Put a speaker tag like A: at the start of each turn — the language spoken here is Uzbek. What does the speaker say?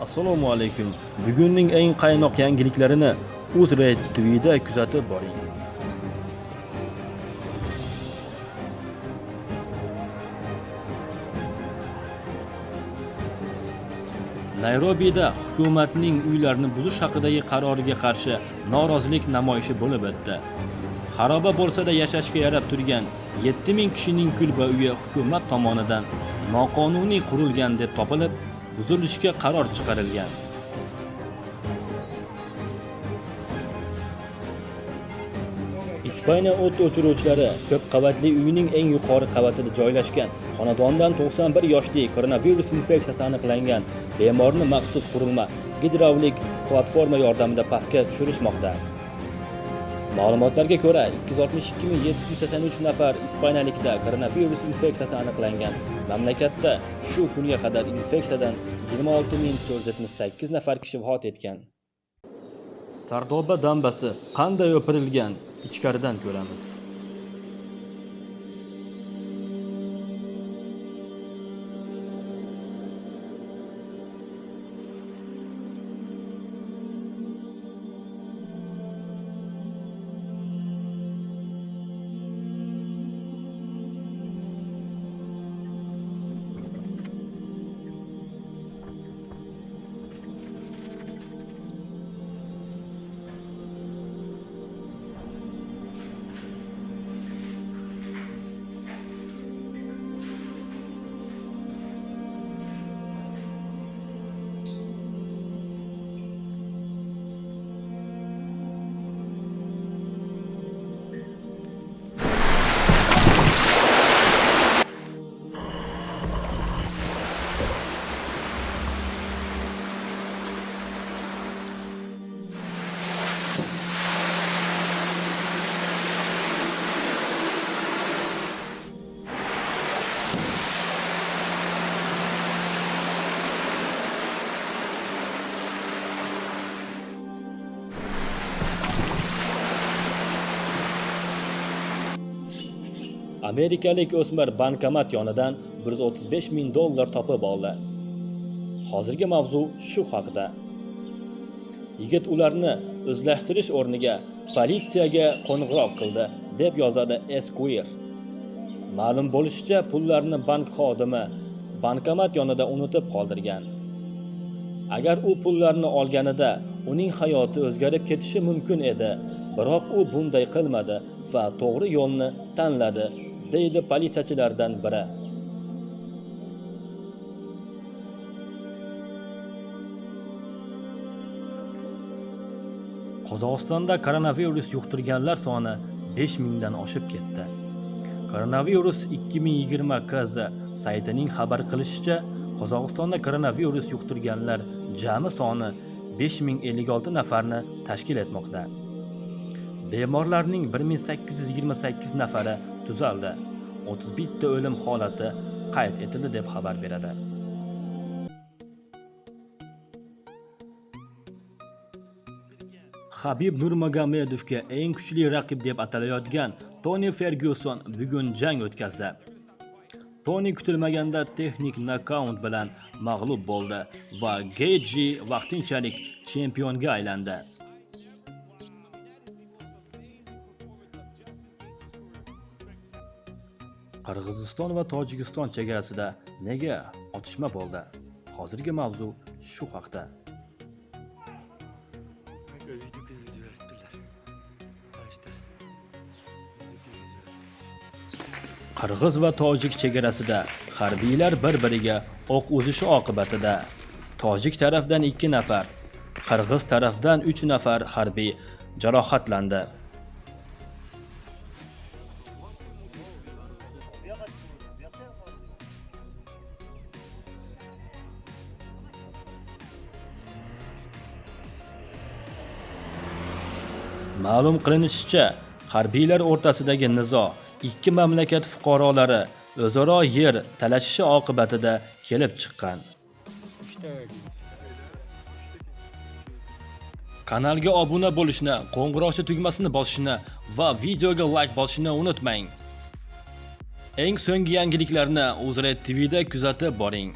A: Assalomu alaykum. Bugunning eng qaynoq yangiliklarini UzRed TV'da kuzatib boring. Nayrobida hukumatning uylarni buzish haqidagi qaroriga qarshi norozilik namoyishi bo'lib o'tdi. Xaroba bo'lsa-da yashashga yarab turgan 7000 kishining kulba uyi hukumat tomonidan noqonuniy qurilgan deb topilib, buzilishga qaror chiqarilgan. Ispaniya o't o'chiruvchilari ko'p qavatli uyning eng yuqori qavatida joylashgan xonadondan 91 yoshli koronavirus infeksiyasi aniqlangan bemorni maxsus qurilma gidravlik platforma yordamida pastga tushirishmoqda. Ma'lumotlarga ko'ra, 262783 nafar ispaniyalikda koronavirus infeksiyasi aniqlangan. Mamlakatda shu kunga qadar infeksiyadan 26478 nafar kishi vafot etgan. Sardoba dambasi qanday o'pirilgan? Ichkaridan ko'ramiz. Amerikalik o'smir bankomat yonidan 135 ming dollar topib oldi. Hozirgi mavzu shu haqida. Yigit ularni o'zlashtirish o'rniga politsiyaga qo'ng'iroq qildi, deb yozadi Esquire. Ma'lum bo'lishicha, pullarni bank xodimi bankomat yonida unutib qoldirgan. Agar u pullarni olganida uning hayoti o'zgarib ketishi mumkin edi, biroq u bunday qilmadi va to'g'ri yo'lni tanladi, deydi politsiyachilardan biri. Qozog'istonda koronavirus yuqtirganlar soni 5000 dan oshib ketdi. Koronavirus 2020 KZ saytining xabar qilishicha, Qozog'istonda koronavirus yuqtirganlar jami soni 5056 nafarni tashkil etmoqda. Bemorlarning 1828 nafari tuzaldi. 31 ta o'lim holati qayd etildi deb xabar beradi. Habib Nurmagomedovga eng kuchli raqib deb atalayotgan Toni Fergyuson bugun jang o'tkazdi. Toni kutilmaganda texnik nokaut bilan mag'lub bo'ldi va Geji vaqtinchalik chempionga aylandi. Qirg'iziston va Tojikiston chegarasida nega otishma bo'ldi? Hozirgi mavzu shu haqda. Qirg'iz va tojik chegarasida harbiylar bir-biriga o'q uzishi oqibatida tojik tarafdan 2 nafar, qirg'iz tarafdan 3 nafar harbiy jarohatlandi. Ma'lum qilinishicha, harbiylar o'rtasidagi nizo ikki mamlakat fuqarolari o'zaro yer talashishi oqibatida kelib chiqqan. Kanalga obuna bo'lishni, qo'ng'iroqcha tugmasini bosishni va videoga like bosishni unutmang. Eng so'nggi yangiliklarni UzRed TV'da kuzatib boring.